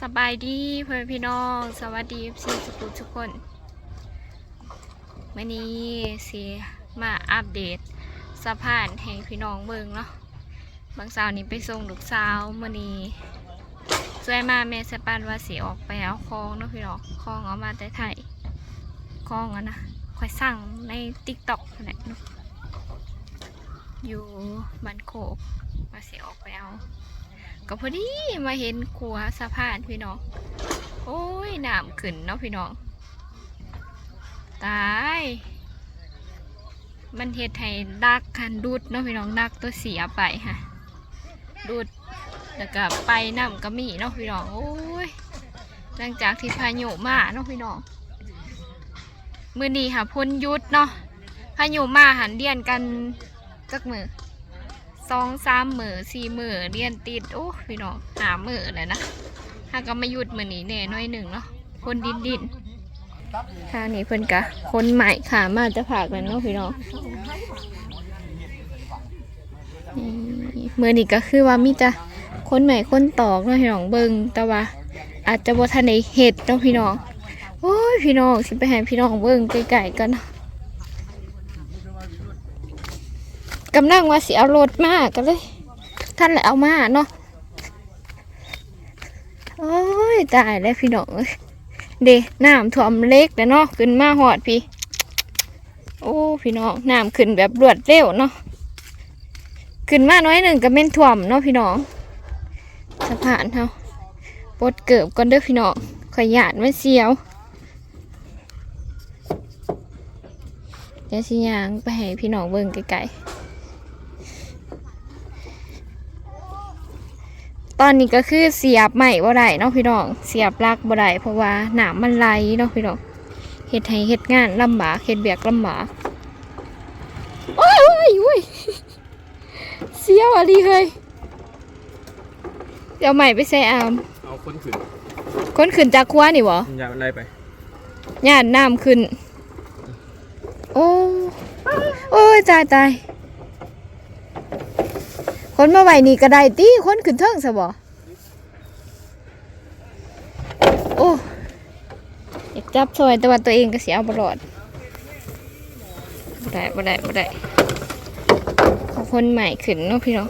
สบายดีเพื่อนพี่น้อง สวัสดีซีสุกุทุกคนวันนี้สิมาอัปเดตสะพานแห่งพี่น้องเบิงเนาะบางสาวนี้ไปส่งลูกสาวมื่อนี้ช่วยมาแม่สะปานว่าสิออกไปเอาคลองเนาะพี่น้องคลองเอามาแต่ไทยคลองอะนะคอยสั่งในติ๊กต็อกนั่นแหละอยู่บันโคกว่าสิออกไปเอา ก็พอดีมาเห็นขัวสะพานพี่น้อง โอ้ยน้ำขึ้นเนาะพี่น้อง ตาย มันเฮ็ดให้ดักคันดูดเนาะพี่น้องดักตัวเสียไปฮะดูดแล้วก็ไปน้ำก็มีเนาะพี่น้อง โอ้ย หลังจากที่พายุมาเนาะพี่น้อง มือนี้ค่ะพ้นยุดเนาะพายุมาหันเดียนกันจักมือ สองสามมือสี่มือเรียนติดโอ้พี่น้องหามือเลยนะถ้าก็ไมาหยุดมือนี้แน่น้อยหนึ่งเนาะคนดินดินทางนี้เพิ่นกะ คนใหม่ขามาจะผากแล้วเนาะพี่น้องมือนี้ก็คือว่ามีจะคนใหม่คนตอกเนาะพี่น้องเบิงแต่ว่า อาจจะบ่ทันได้เห็ดเนาะพี่น้องโอ้ยพี่น้องสิไปให้พี่น้องเบิงไกลๆกันเนาะ กำลังว่าสิเอารถมากันเลย ท่านเลยเอามาเนาะโอ้ยตายแล้วพี่น้องเอ้ยเดน้ำท่วมเล็กแล้วเนาะขึ้นมาหอดพี่ โอ้พี่น้องน้ำขึ้นแบบรวดเร็วเนาะขึ้นมาน้อยหนึ่งก็เม่นท่วมเนาะพี่น้องสะพานเฮาปดเกิบก่อนเด้อพี่น้องขยาดไม่เสียวเดี๋ยวสิยางไปให้พี่น้องเบิ่งไกลๆ ตอนนี้ก็คือเสียบใหม่บ่ได้เนาะพี่น้อง เสียบลักบ่ได้เพราะว่าหนามมันไหลเนาะพี่น้องเฮ็ดให้เฮ็ดงานลำบากเฮ็ดเบียกลำบากโอ้ยโอ้ยโอ้ยเสียวอะไรเฮ้ยเดี๋ยวใหม่ไปใส่อามเอาคนขึ้นคนขึ้นจากครัวนี่บ่อย่าอะไรไปญาติน้ำขึ้น โอ้โอ้ยตายตาย คนมาไหวนี่ก็ได้ตีคนขึ้นเทิงซะบ่โอ้อยากจับซอยแต่ว่าตัวเองก็เสียบรอดบ่ได้บ่ได้บ่ได้ขอคนใหม่ขึ้นเนาะพี่น้อง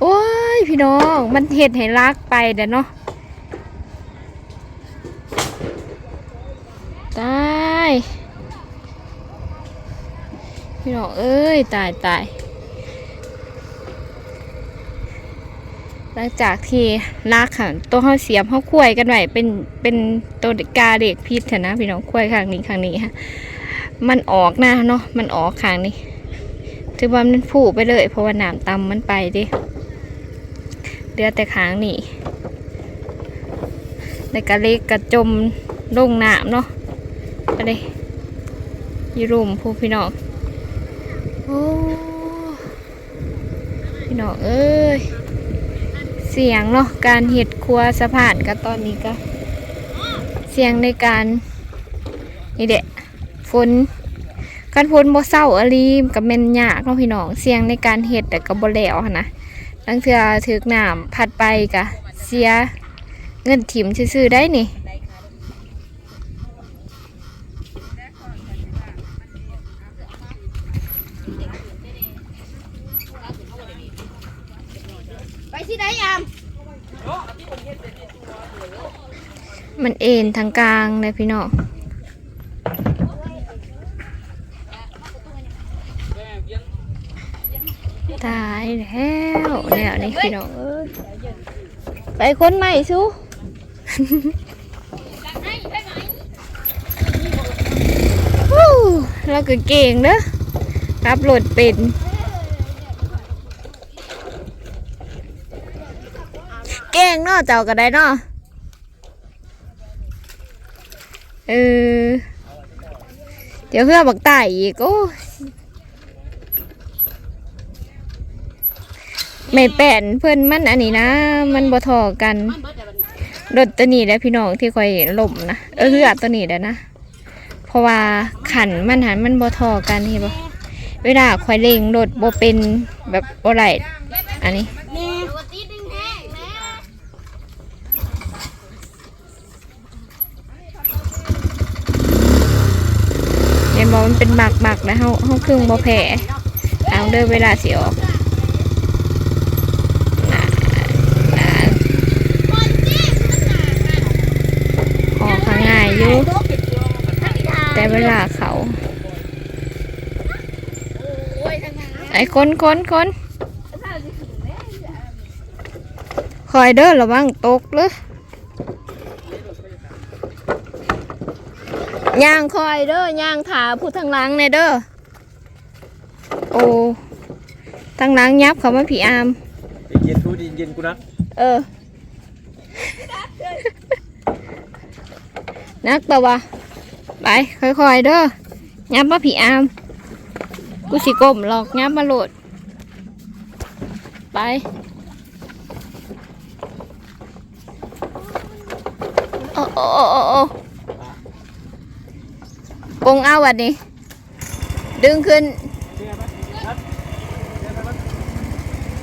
โอ้ยพี่น้อง มันเห็ดให้ลากไปเด้อเนาะตาย พี่น้องเอ้ย ตายตาย หลังจากที่ลากขันตัวเขาเสียบเขาคุ้ยกันไว้เป็นเป็นตัวกาเด็กพิษเถอะนะพี่น้องคุ้ยข้างนี้ข้างนี้ฮะมันออกหน้าเนาะมันออกข้างนี้ถือว่ามันผูไปเลย เพราะว่าน้ำตำมันไปดิเดือแต่ข้างนี้ในกระเล็กกระจมลงน้ำเนาะไปเลยยีรุมผู้พี่น้องโอ้พี่น้องเอ้ย สียงเนาะการเห็ดครัวสะพานก็ตอนนี้ก็ เสียงในการนี่เด็ฝนการฝนบ่เศร้าอลีมกับเมนยากเนาะพี่น้องเสียงในการเห็ดแต่ก็บ่แล้วหั้นะลังเทือถึกน้ำพัดไปกะเสียเงินถิ่มซื่อๆได้นี่ มันเอ็นทางกลางเลยพี่น้องตายแล้วแล้วนี่พี่น้องเอ้ยไปค้นใหม่สู้เราก็เก่งเด้อรับรถเป็นเก่งเนาะเจ้าก็ได้เนาะ เออ เดี๋ยวเพื่อบักไตายอีกโอ้ไม่แป้นเพื่อนมันอันนี้นะ มันบ่ทอกันรถตัวนี้แหละพี่น้องที่คอยล่มนะเออเฮือตัวนี้แหละนะเพราะว่าขันมันหันมันบ่ทอกันเห็นบ่เวลาคอยเร่งรถบ่เป็นแบบบ่ไหลอันนี้ บอกมันเป็นหมักหมักแล้วเฮาเฮาครึ่งบ่แพ้เอาเด้อเวลาสิออกออกก็ง่ายอยู่แต่เวลาเขาไอ้คนคนคนคอยเด้อระวังตกเลย ย่างคอยเด้อย่างขาผู้ทางหลังเนี่ยเด้อโอ้ทางหลังยับเขามาผีอามเย็นกูดิเย็นกูนะเออ นักตะวะไปค่อยๆเด้อยับมาผีอาม กูสิก้มหลอกยับมาโหลด ไปโอ้โอ้โอ้โอ้โอ้ กงเอาวัดนี้ ดึงขึ้น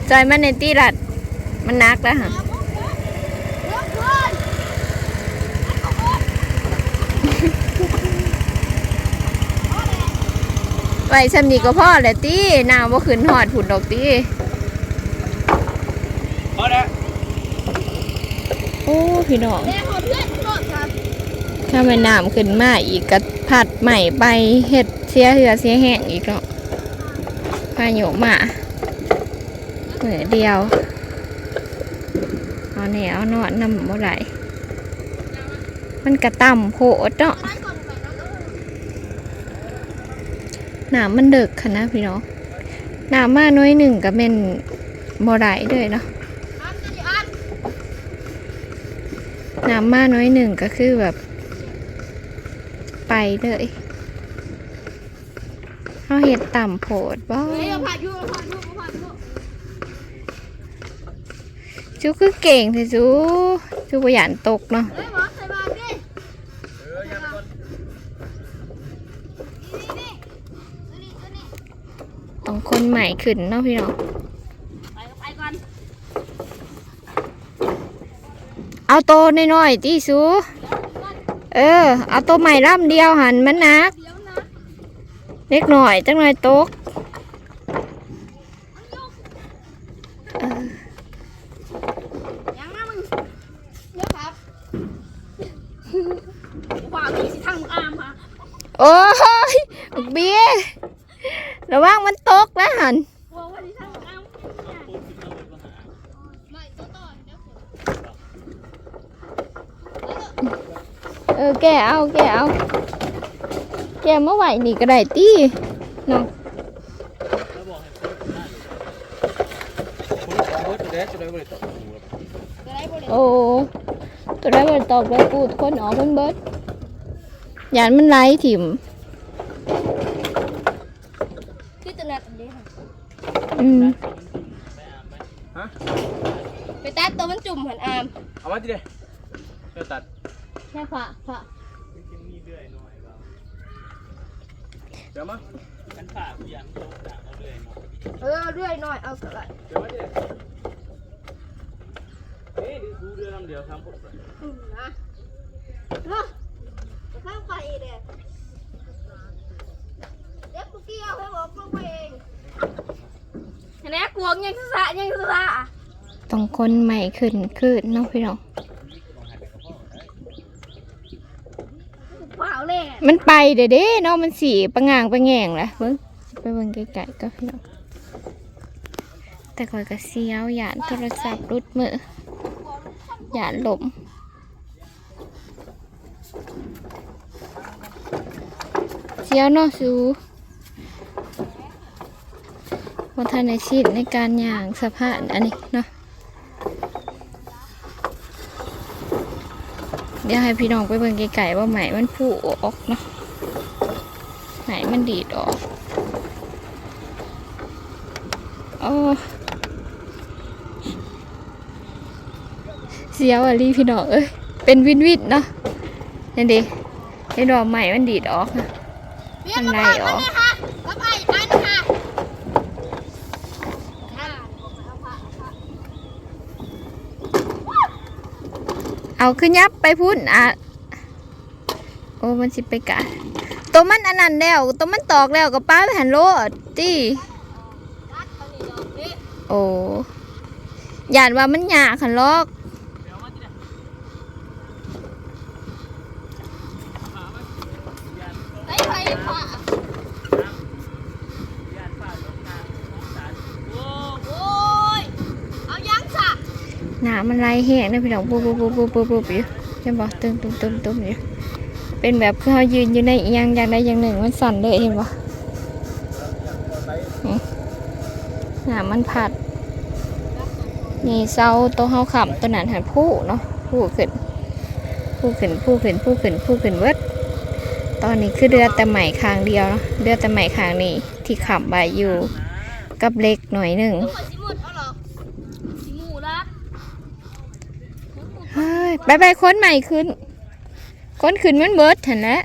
จอยมันในตีรัด มันนักแล้วฮะไว้ซ้ำนี้ก็พอแหละตีน้ำว่าขึ้นหอดผุดดอกตีพอแล้วโอ้ พี่น้อง ถ้ามันน้ำขึ้นมาอีกก็ผัดใหม่ไปเห็ดเสียเหือเสียแห้งอีกเนาะพายุมาเหมือเดียวเอาแนวเนาะนำบ่ไหลมันกระต่ำโพดเนาะน้ำมันเดึกค่ะนะพี่น้องน้ำมาน้อยหนึ่งก็เป็นบ่ไหลเลยเนาะอันจะดิอันน้ำมาน้อยหนึ่งก็คือแบบ เลยเขาเห็ดต่ำโผดบ่เฮ้ยเอาผ่านอยู่เอาผ่านอยู่เอาผ่านอยู่จูคือเก่งแต่จูจูประหยัดตกเนาะเฮ้ยบอสใส่บาตรดิเออยังก่อนนี่นี่นี่นี่นี่ต้องคนใหม่ขึ้นเนาะพี่น้องไปก็ไปก่อนเอาโตน้อยๆที่สู เออ เอาโตใหม่ล่ำเดียวหันมันหนักเดี๋ยวนะเล็กหน่อยจังหน่อยตกเออยังนะมึงเดี๋ยวครับว่ามีสิทางมึงอามฮะโอ้ยเบี้ยระวังมันตกแล้วหัน ว่าว่าสิทางมึงอามไม่ต่อต่อเดี๋ยวฝน เออแกเอาแกเอา แกมาไหวนี่ก็ได้ตีเนาะแล้วบอกให้คนของเบิร์ดเดสจะได้บริตรจะได้บ่ได้โอ้ตัวได้มันตอกไปปูดคนออกมันเบิดยานมันไล่ถิ่มคือตัวนัดอันนี้ค่ะอืมฮะไปตัดตัวมันจุ่มหันอาม เอามาทีเดียวเดี๋ยวตัด แค่ฝะฝะเดี๋ยวมาฉันฝากยันโดนเออเรื่อยหน่อยเอาก็ได้เดี๋ยวมาทีเดียวนี่ดูเรือลำเดียวทำผมอืมนะเนาะจะข้างไปเด็ดเด็กกูเกี่ยวให้บอกลงไปเองเห็นไหมกวงยังสะยังสะต้องคนใหม่ขึ้นขึ้นเนาะพี่น้อง เปล่าเลย มันไปเด้เด้เนาะมันสีประงางประแงงแหละเบิ้งไปเบิ้งไกลๆก็พี่น้องแต่คอยกระเซียวหยานโทรศัพท์รุดมือหยานหลมเซียวเนาะสูวัฒนชีพในการย่างสะพานอันนี้เนาะ เดี๋ยวให้พี่น้องไปเบิ่งไกลๆว่าไหมมันผูออกเนาะไหนมันดีดออกโอ้เสียวอะลีพี่น้องเอ้ยเป็นวินวินเนาะนี่ดิไอ้ดอกใหม่มันดีดออกนะมันไล่ออกค่ะรับไอ้อันค่ะ เอาขึ้นยับไปพุ่นอะโอ้มันสิไปกะตัวมันอันนั้นแล้วตัวมันตอกแล้วก็ป้าไปหันโลดตี้โอ้ยานว่ามันหยาขันลอกไอ้ไผ่ผ่าโอ้ยเอายังสะ หนามันไรแห้งนะพี่น้องปุ๊บปุ๊บปุ๊บปุ๊บปุ๊บปุ๊บอยู่ใช่ปะตึมตึมตึมตึมอยู่เป็นแบบคือเขายืนอยู่ในอีหยังอย่างใดอย่างหนึ่งมันสั่นเลยเห็นปะหนามันผัด นี่เสาตัวเฮาขับตัวนั้นหันผู้เนาะผู้ขึ้นผู้ขึ้นผู้ขึ้นผู้ขึ้นผู้ขึ้นเวิร์ดตอนนี้คือเรือแต่ใหม่คางเดียวเนาะเรือแต่ใหม่คางนี้ที่ขับไว้อยู่กับเล็กหน่อยหนึ่ง ต้องหัวสิหมดเอาหรอกสิหมูละ เฮ้ย ไปไปค้นใหม่ขึ้น ค้นขึ้นมันเบิดเห็นแล้ว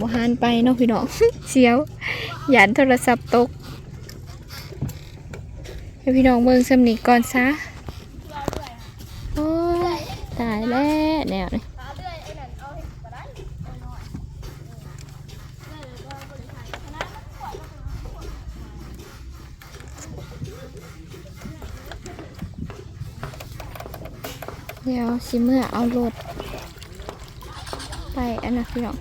บหานไปเนาะพี่น้องเสียวหยันโทรศัพท์ตกให้พี่น้องเบิ่งสำนีก่อนซะ โอ้ตายแล้วแนวนี่ เดี๋ยวสิเมื่อเอารถไปอันนะพี่น้อง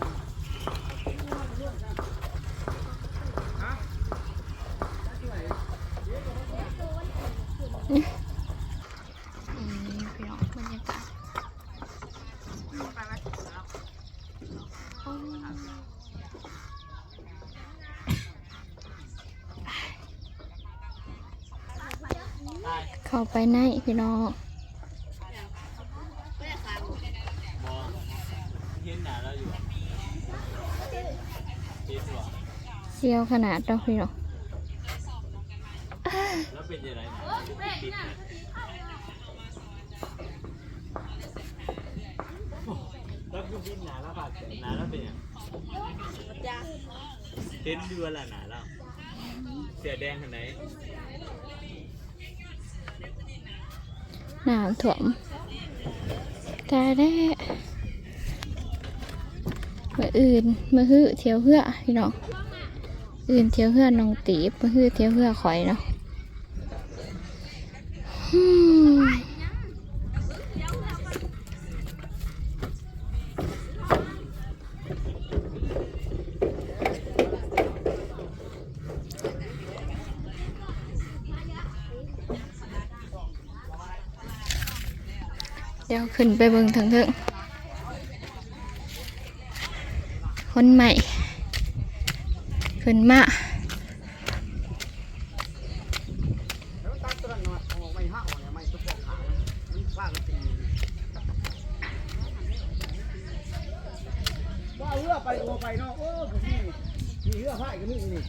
นี่พี่น้องเข้าไปในพี่น้อง เย็นหนาแล้วอยู่เย็นหรอ เซียวขนาดดอกพี่น้องแล้วเป็นยังไงหนาปิดนะแล้วคือบินหนาแล้วบาดหนาแล้วเป็นยังเต้นเดือนละหนาแล้วเสียแดงขนาดไหนน้ำถ่วมตายได้เมื่ออื่นเมื่อฮื้อเที่ยวเหื่อพี่น้อง อื่นเที่ยวเหื่อน้องตีบเมื่อฮื้อเที่ยวเหื่อข่อยเนาะเดี๋ยวขึ้นไปเบิ่งทางเทิงคนใหม่ ขึ้นมาว่าเรือไปโอไปเนาะโอ้ก็มีมีเรือพายก็มีนี่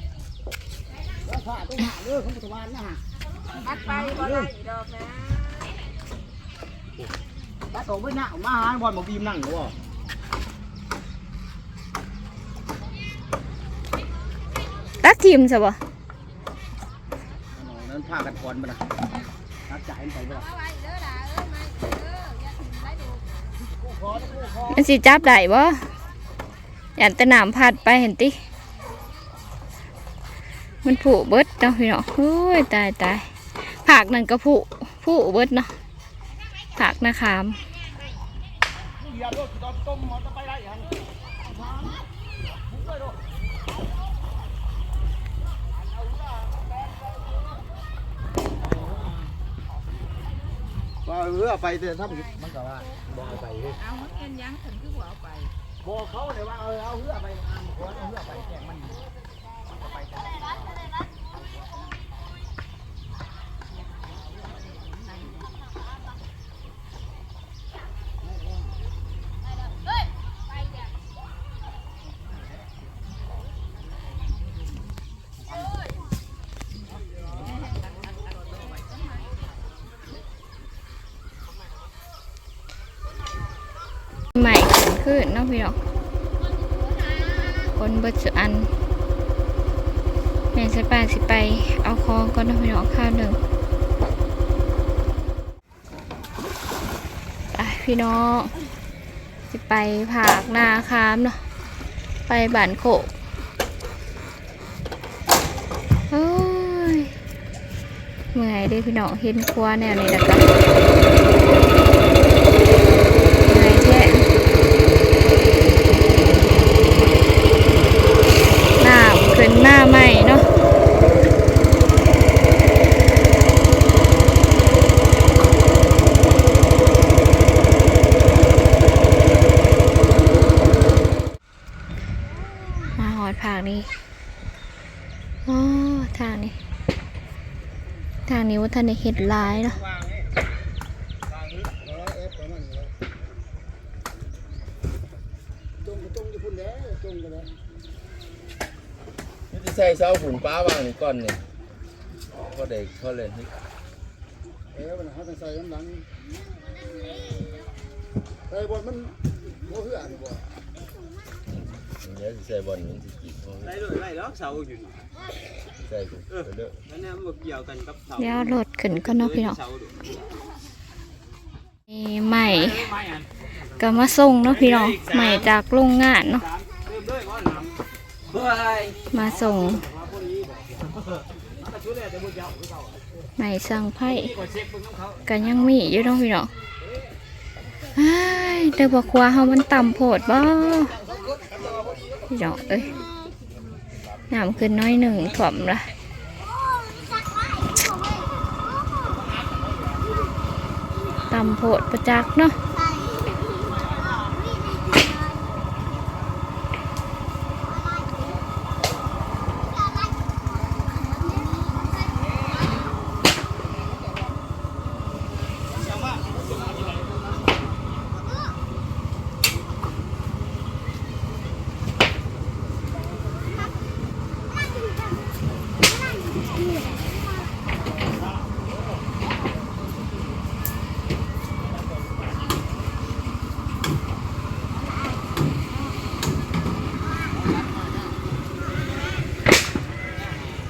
เรือพาต้องหาเรือของพุทธวานนะฮะอัดไปบ่ได้ดอกนะตาโตไปหน้ามาหาบอลมาบีมนั่งหรอวะตัด ทีมซะบ่นั่นพากันคอนมานะนักจ่ายมันไปบ่เรื่อยมันสิจับได้บ่ยันตะน้ำพัดไปเห็นติ มันผุเบิดเนาะพี่เนาะโอ้ยตายตายผักนั่นก็ผุผุเบิดเนาะผักนะคาม อย่ารถตอนต้มมันจะไปไรหัน ว่าเรือไปแต่ถ้ามันก็ว่าบ่เอาไปเลยเอามันเป็นยังถึงคือบ่เอาไปบอเขาเลยว่าเอาเอาเรือไปอ่านขอเอาเรือไปแข่งมันมันก็ไปแต่ ใหม่ขึ้นขึ้นเนาะพี่เนาะ คนเบิดสุอันแม่สิไปสิไป เอาคองก่อนนะพี่เนาะข้าวหนึ่งไปพี่น้องสิไปผากนาคามเนาะไปบ้านโขกโอ้ยเมื่อยเด้พี่น้องเห็นครัวแนวนี้แล้วก็เมื่อยแท้หน้าขึ้นหน้าใหม่เนาะ มาหอดผากนี้โอ้ทางนี้ ทางนี้ว่าท่านได้เห็ดหลายเนาะวางนี่วางนี่แล้วเอฟประมาณนี้จงก็จงอยู่พุ่นแล้วจงก็แล้วนี่จะใส่เสาหุ่นป้าวางนี่ก่อนนี่ก็ได้เขาเล่นนี่เออมันเขาต้องใส่น้ำหลังไอ้บอลมันโมเหื่อนี่บ่เดี๋ยวสิใส่บอลมันสิกินเอาไล่ด้วยไล่แล้วเสาอยู่นี่ ใส่กูเด้อแล้วเนี่ยมันเกี่ยวกันกับเสาเดี๋ยวรถขึ้นก็เนาะพี่น้องเสาดูมีใหม่ไม่อันก็มาส่งเนาะพี่น้องใหม่จากโรงงานเนาะสามเริ่มด้วยว่าน้ำเฮ้ยมาส่งมาพอดีมันก็ช่วยเลยแต่บุญเจ้าคือเก่าใหม่สั่งไพ่นี่ก็เช็คเบิ่งของเขาก็ยังมีอยู่เนาะพี่น้องเฮ้ยเดี๋ยวบอกว่าเฮามันต่ำโพดบ่พี่น้องเอ้ย น้ำขึ้นน้อยหนึ่งถ่วมละตำโพดประจักษ์เนาะ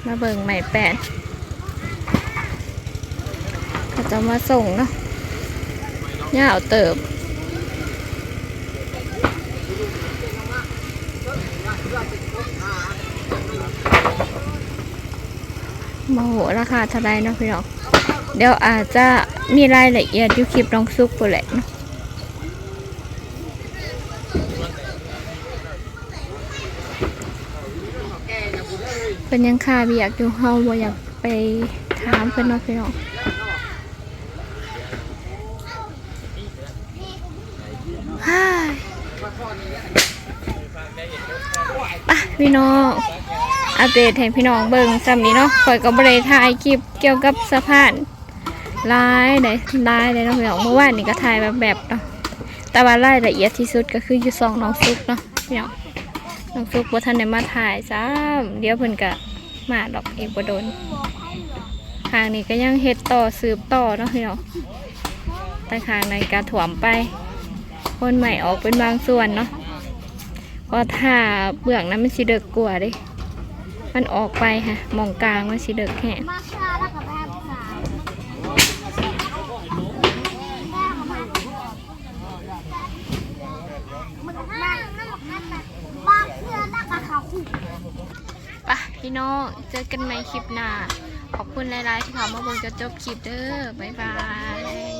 มาเบิ่งใหม่แปดเขาจะมาส่งเนาะย่าเอาเติบมาโหราคาเท่าไรเนาะพี่น้อง เดี๋ยวอาจจะมีรายละเอียดอยู่คลิปน้องซุกไปแหละเนาะ เป็นยังคาเบียกอยู่เฮาบ่อยากไปถามเพิ่นเนาะพี่น้องฮ่ายไปพี่น้องอัปเดตให้พี่น้องเบิ่งซ้ำนี้เนาะข่อยก็บ่ได้ถ่ายคลิปเกี่ยวกับสะพานลายได้ลายได้เนาะพี่น้องเมื่อวานนี่ก็ถ่ายแบบแบบเนาะแต่ว่ารายละเอียดที่สุดก็คืออยู่ซองน้องซุกเนาะพี่น้อง น้องซุกบ่ทันได้มาถ่ายซ้ำเดี๋ยวเพิ่นก็มาดอกเอกบ่โดนทางนี้ก็ยังเฮ็ดต่อสืบต่อเนาะพี่น้องแต่ทางในก็ถ่วมไป คนใหม่ออกเป็นบางส่วนเนาะเพราะถ้าเบื้องนั้นมันสิเดึกกว่าเด้มันออกไปค่ะมองกลางมันสิเด็กแค่ มาชาแล้วกับแพทย์สาวมันนั่งนั่งนั่งแบบบ้าเพื่อนนั่งกับเขาคู่ ปะ พี่น้องเจอกันใหม่คลิปหน้าขอบคุณหลายๆที่เข้ามาเบิ่งจนจบคลิปเด้อบ๊ายบาย